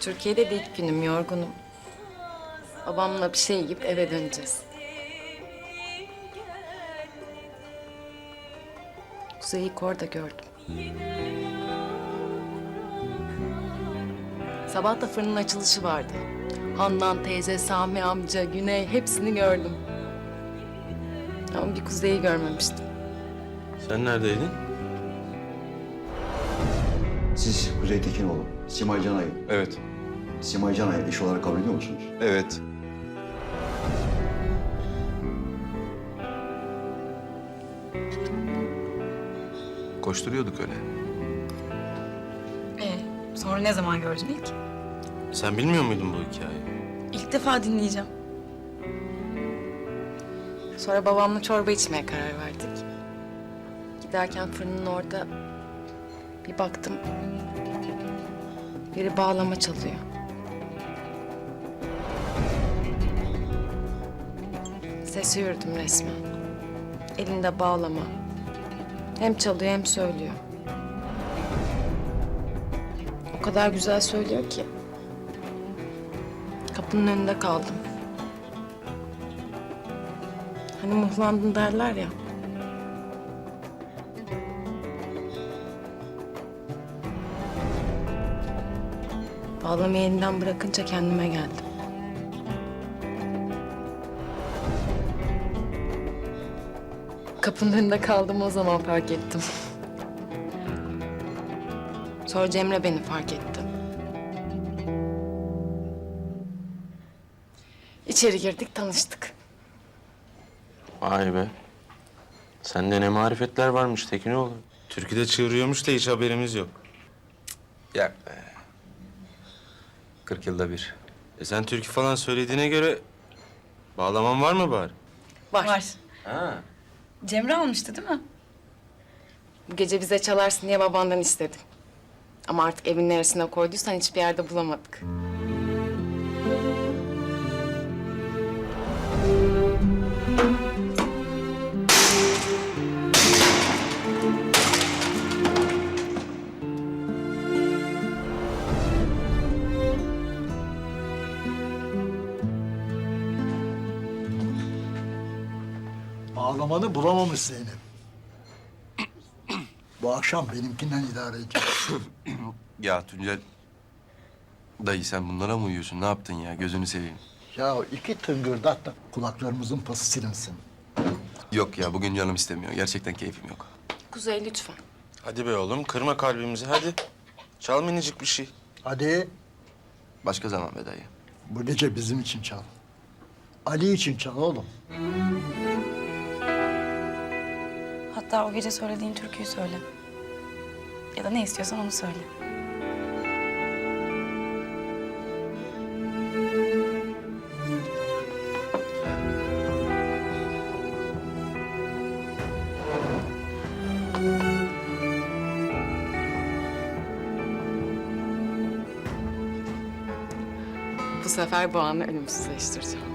Türkiye'de de ilk günüm, yorgunum. Babamla bir şey yiyip eve döneceğiz. Kuzey'i ilk orada gördüm. Sabah da fırının açılışı vardı. Handan teyze, Sami amca, Güney hepsini gördüm. Ama bir Kuzey'i görmemiştim. Sen neredeydin? Siz Kuzey Tekinoğlu, Simay Canay'ı, Evet. Simay Canay'ı eş olarak kabul ediyor musunuz? Evet. Koşturuyorduk öyle. Ee, sonra ne zaman gördün ilk? Sen bilmiyor muydun bu hikayeyi? İlk defa dinleyeceğim. Sonra babamla çorba içmeye karar verdik. Giderken fırının orada bir baktım. Biri bağlama çalıyor. Sesi yürüdüm resmen. Elinde bağlama. Hem çalıyor hem söylüyor. O kadar güzel söylüyor ki. Kapının önünde kaldım. Hani muhlandın derler ya. Bağlamayı elinden bırakınca kendime geldim. Kapının önünde kaldım o zaman fark ettim. Sonra Cemre beni fark etti. İçeri girdik, tanıştık. Vay be. Sende ne marifetler varmış Tekinoğlu. Türküde çığırıyormuş da hiç haberimiz yok. Ya be. 40 yılda bir. E sen türkü falan söylediğine göre bağlaman var mı bari? Var. Ha. Cemre almıştı değil mi? Bu gece bize çalarsın diye babandan istedim. Ama artık evin neresine koyduysan hiçbir yerde bulamadık. Ağlamanı bulamamış Zeynep. Bu akşam benimkinden idare edeceğiz. Ya Tuncel... Dayı sen bunlara mı uyuyorsun? Ne yaptın ya? Gözünü seveyim. ya iki tıngırdat da kulaklarımızın pası silinsin. Yok ya bugün canım istemiyor. Gerçekten keyfim yok. Kuzey lütfen. Hadi be oğlum kırma kalbimizi hadi. Çal minicik bir şey. Hadi Başka zaman be dayı. bu gece bizim için çal. Ali için çal oğlum. Hatta o gece söylediğin türküyü söyle. Ya da ne istiyorsan onu söyle. Bu sefer bu anı ölümsüzleştireceğim.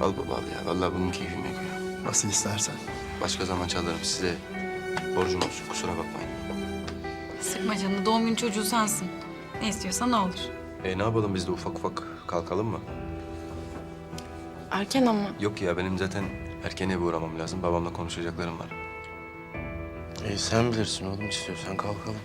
Al baba al ya. Vallahi bunun keyfim yok ya. Nasıl istersen. Başka zaman çalarım size. Borcum olsun. Kusura bakmayın. Sıkma canını, doğum günü çocuğu sensin. Ne istiyorsan o olur. E ne yapalım biz de ufak ufak kalkalım mı? Erken ama. Yok ya benim zaten erken eve uğramam lazım. Babamla konuşacaklarım var. E sen bilirsin oğlum istiyorsan kalkalım.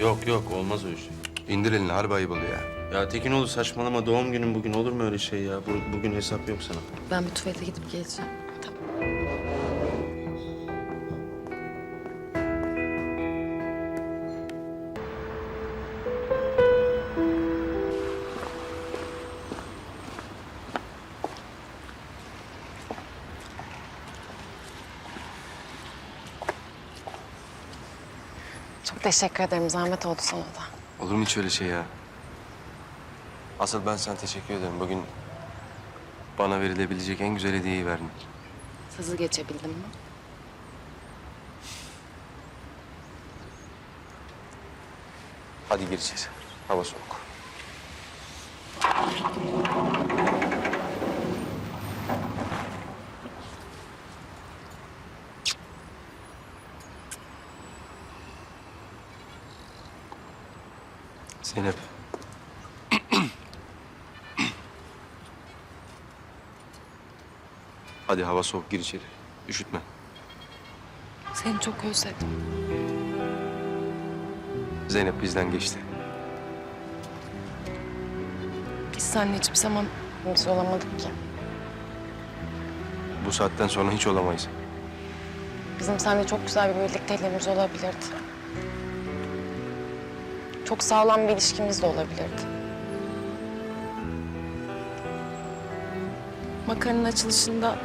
Yok yok olmaz öyle şey. İndir elini harbi ayıp oluyor ya. Ya Tekinoğlu saçmalama doğum günün bugün olur mu öyle şey ya? Bu- bugün hesap yok sana. Ben bir tuvalete gidip geleceğim. Tamam. Çok teşekkür ederim. Zahmet oldu sana da. Olur mu hiç öyle şey ya? Asıl ben sana teşekkür ederim. Bugün bana verilebilecek en güzel hediyeyi verdin. Hızlı geçebildim mi? Hadi gir içeri. Hava soğuk. Zeynep. Hadi hava soğuk gir içeri. Üşütme. Seni çok özledim. Zeynep bizden geçti. Biz seninle hiçbir zaman biz olamadık ki. Bu saatten sonra hiç olamayız. Bizim seninle çok güzel bir birlikteliğimiz olabilirdi. Çok sağlam bir ilişkimiz de olabilirdi. Makarnın açılışında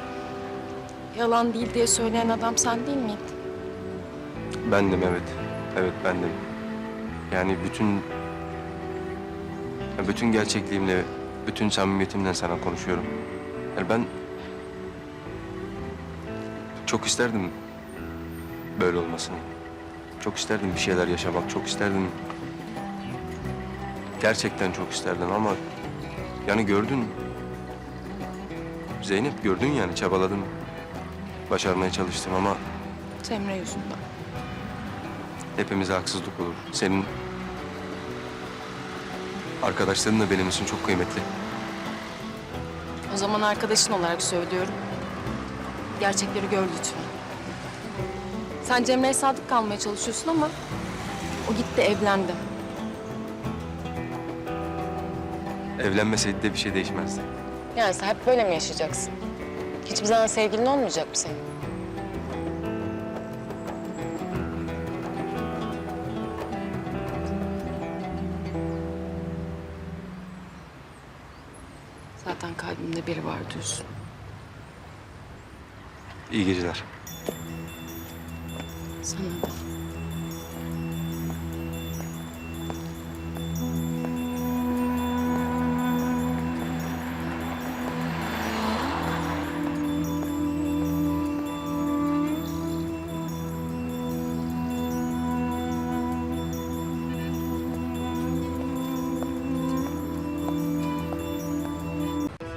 yalan değil diye söyleyen adam sen değil miydin? Bendim evet. Evet bendim. Yani bütün... ya bütün gerçekliğimle, bütün samimiyetimle sana konuşuyorum. Yani ben... Çok isterdim böyle olmasını. Çok isterdim bir şeyler yaşamak, çok isterdim... Gerçekten çok isterdim ama... Yani gördün... Zeynep gördün yani çabaladım. Başarmaya çalıştım ama Cemre yüzünden. Hepimize haksızlık olur. Senin arkadaşların da benim için çok kıymetli. O zaman arkadaşın olarak söylüyorum. Gerçekleri gör lütfen. Sen Cemre'ye sadık kalmaya çalışıyorsun ama o gitti evlendi. Evlenmeseydi de bir şey değişmezdi. Yani sen hep böyle mi yaşayacaksın? Hiçbir zaman sevgilin olmayacak mı senin? Zaten kalbimde biri var diyorsun. İyi geceler. Sana da.